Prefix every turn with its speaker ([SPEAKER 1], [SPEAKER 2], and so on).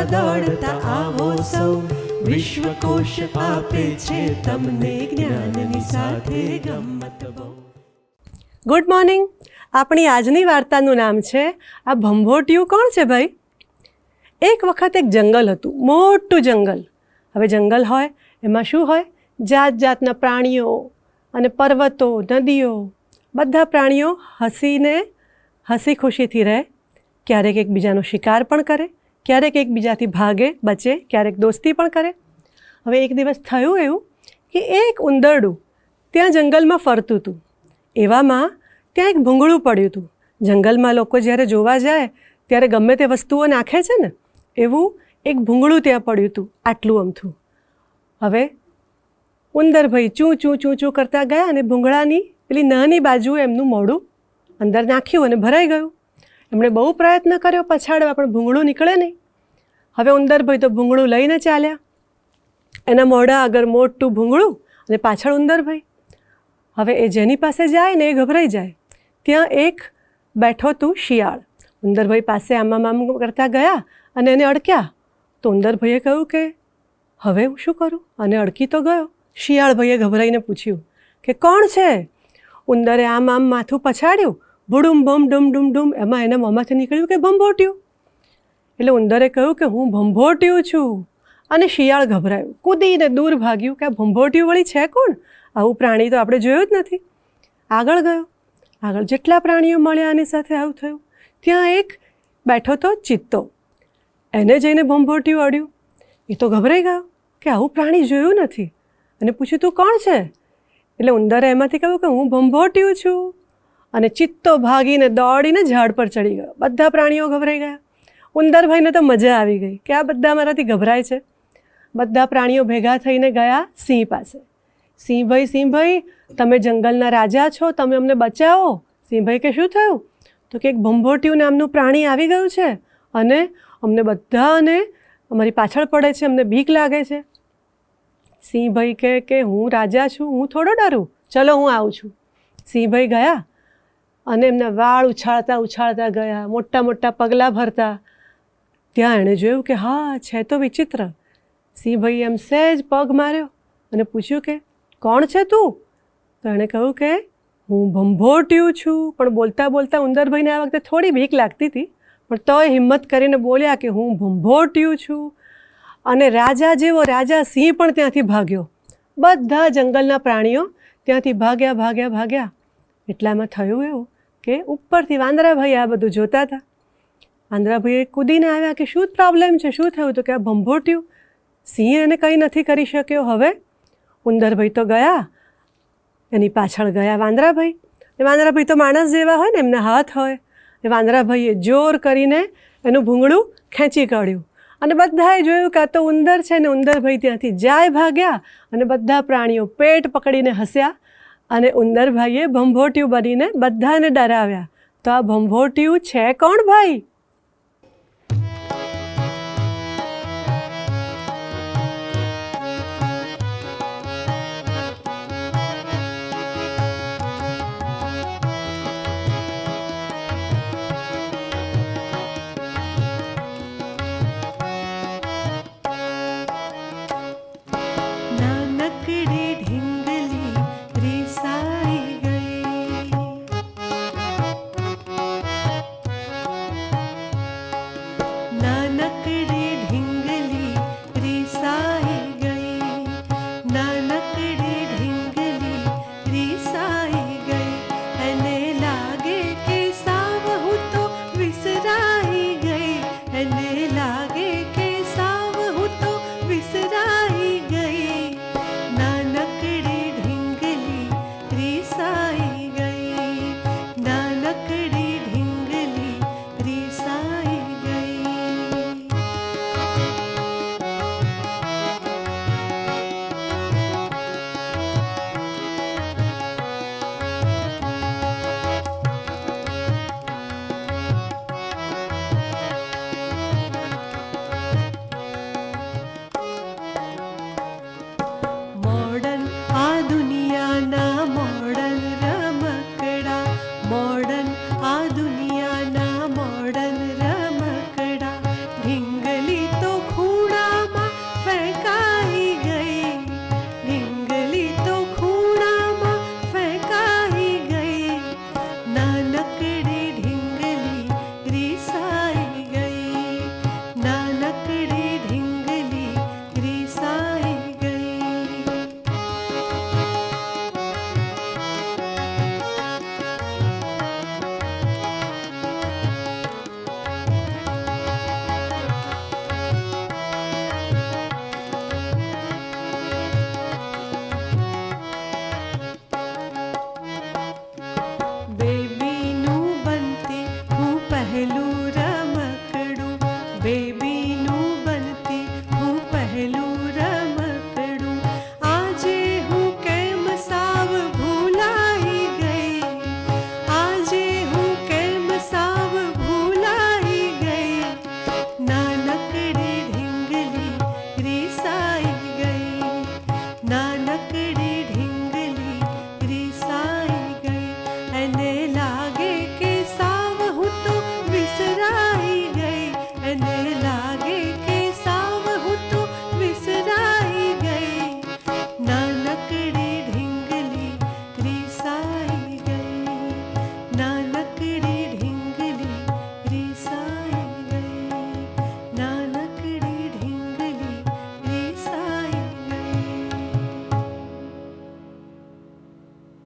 [SPEAKER 1] દોડતા દોડતા આવો સૌ. વિશ્વકોશ આપે છે તમને જ્ઞાનની સાથે ગમત
[SPEAKER 2] ગુડ મોર્નિંગ આપણી આજની વાર્તાનું નામ છે, આ ભંભોટિયું કોણ છે ભાઈ? એક વખત એક જંગલ હતું, મોટું જંગલ. હવે જંગલ હોય, એમાં શું હોય? જાત જાતના પ્રાણીઓ અને પર્વતો, નદીઓ. બધા પ્રાણીઓ હસીને હસી ખુશીથી રહે, ક્યારેક એકબીજાનો શિકાર પણ કરે ક્યારેક એકબીજાથી ભાગે, બચે, ક્યારેક દોસ્તી પણ કરે. હવે એક દિવસ થયું એવું કે એક ઉંદરડું ત્યાં જંગલમાં ફરતું હતું. એવામાં ત્યાં એક ભૂંગળું પડ્યું હતું. જંગલમાં લોકો જ્યારે જોવા જાય, ત્યારે ગમે તે વસ્તુઓ નાખે છે ને, એવું એક ભૂંગળું ત્યાં પડ્યું હતું, આટલું અમથું. હવે ઉંદરભાઈ ચૂં ચૂં ચૂં ચૂં કરતા ગયા અને ભૂંગળાની પેલી નાની બાજુ એમનું મોઢું અંદર નાખ્યું અને ભરાઈ ગયું. એમણે બહુ પ્રયત્ન કર્યો પછાડવા પણ ભૂંગળું નીકળે નહીં. હવે ઉંદરભાઈ તો ભૂંગળું લઈને ચાલ્યા. એના મોઢા આગળ મોટું ભૂંગળું અને પાછળ ઉંદરભાઈ હવે એ જેની પાસે જાય ને એ ગભરાઈ જાય. ત્યાં એક બેઠો તું શિયાળ. ઉંદરભાઈ પાસે આમાં આમ કરતા ગયા અને એને અડક્યા. તો ઉંદરભાઈએ કહ્યું કે, હવે હું શું કરું? અને અડકી તો ગયો. શિયાળભાઈએ ગભરાઈને પૂછ્યું કે, કોણ છે? ઉંદરે આમ આમ માથું પછાડ્યું. ભૂડુમ બમ ડુમ ડુમ ડુમ, એમાં એના મોંમાંથી નીકળ્યું કે ભંભોટ્યું? એટલે ઉંદરે કહ્યું કે હું ભંભોટ્યું છું. અને શિયાળ ગભરાયું. કૂદીને દૂર ભાગ્યું કે આ ભંભોટ્યું વળી છે કોણ? આવું પ્રાણી તો આપણે જોયું જ નથી. આગળ ગયો. આગળ જેટલા પ્રાણીઓ મળ્યા આની સાથે આવું થયું. ત્યાં એક બેઠો તો ચિત્તો. એને જઈને ભંભોટ્યું અડ્યું. એ તો ગભરાઈ ગયો કે આવું પ્રાણી જોયું નથી. અને પૂછ્યું, તું કોણ છે? એટલે ઉંદરે એમાંથી કહ્યું કે હું ભંભોટ્યું છું. અને ચિત્તો ભાગીને દોડીને ઝાડ પર ચડી ગયો. બધા પ્રાણીઓ ગભરાઈ ગયા. ઉંદરભાઈને તો મજા આવી ગઈ કે આ બધા મારાથી ગભરાય છે. બધા પ્રાણીઓ ભેગા થઈને ગયા સિંહ પાસે. સિંહભાઈ સિંહભાઈ, તમે જંગલના રાજા છો, તમે અમને બચાવો. સિંહભાઈ કે, શું થયું? તો કે, એક ભંભોટિયું નામનું પ્રાણી આવી ગયું છે અને અમને બધાને અમારી પાછળ પડે છે, અમને બીક લાગે છે. સિંહભાઈ કહે કે હું રાજા છું, હું થોડો ડરું. ચલો હું આવું છું. સિંહભાઈ ગયા. અને એમના વાળ ઉછાળતા ઉછાળતા ગયા, મોટા મોટા પગલાં ભરતા. ત્યાં એણે જોયું કે હા, છે તો વિચિત્ર. સિંહભાઈ એમ સહેજ પગ માર્યો અને પૂછ્યું કે, કોણ છે તું? તો એણે કહ્યું કે, હું ભંભોટ્યું છું. પણ બોલતા બોલતા ઉંદરભાઈને આ વખતે થોડી બીક લાગતી હતી, પણ તોય હિંમત કરીને બોલ્યા કે, હું ભંભોટ્યું છું. અને રાજા જેવો રાજા સિંહ પણ ત્યાંથી ભાગ્યો. બધા જંગલના પ્રાણીઓ ત્યાંથી ભાગ્યા ભાગ્યા ભાગ્યા. એટલામાં થયું એવું કે ઉપરથી વાંદરાભાઈ આ બધું જોતા હતા. વાંદરાભાઈએ કૂદીને આવ્યા કે શું પ્રોબ્લેમ છે? શું થયું તો કે આ ભંભોટ્યું સિંહ એને કંઈ નથી કરી શક્યો. હવે ઉંદરભાઈ તો ગયા. એની પાછળ ગયા વાંદરાભાઈ. એ વાંદરાભાઈ તો માણસ જેવા હોય ને, એમના હાથ હોય. એ વાંદરાભાઈએ જોર કરીને એનું ભૂંગળું ખેંચી કાઢ્યું. અને બધાએ જોયું કે આ તો ઉંદર છે ને, ઉંદરભાઈ ત્યાંથી જાય ભાગ્યા અને બધા પ્રાણીઓ પેટ પકડીને હસ્યા. અને ઉંદરભાઈએ ભંભોટિયું બનીને બધાને ડરાવ્યા. તો આ ભંભોટિયું છે કોણ ભાઈ?